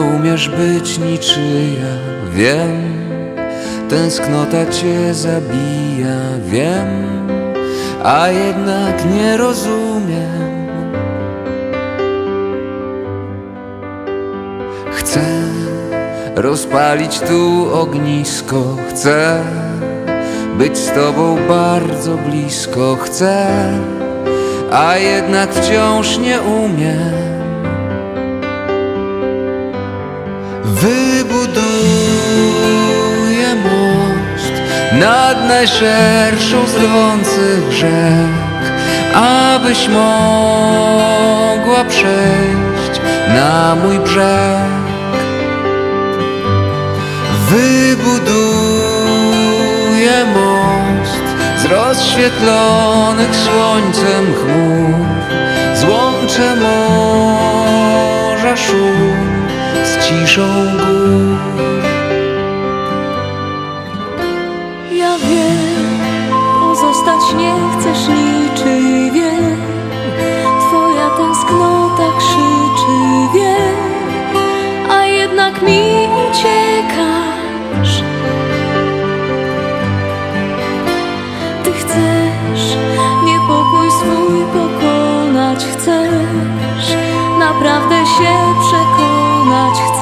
umiesz być niczyja. Wiem, tęsknota cię zabija. Wiem, a jednak nie rozumiem. Chcę rozpalić tu ognisko. Chcę być z tobą bardzo blisko. Chcę, a jednak wciąż nie umiem Wybuduję most nad najszerszą z drących rzek Abyś mogła przejść na mój brzeg. Wybuduję most z rozświetlonych słońcem chmur Złączę morza szum z ciszą gór Ja wiem, pozostać nie chcesz niczyj wiem Twoja tęsknota krzyczy wiem A jednak mi uciekasz. Ty chcesz niepokój swój pokonać Chcesz naprawdę się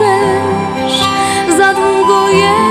chcesz, za długo jest.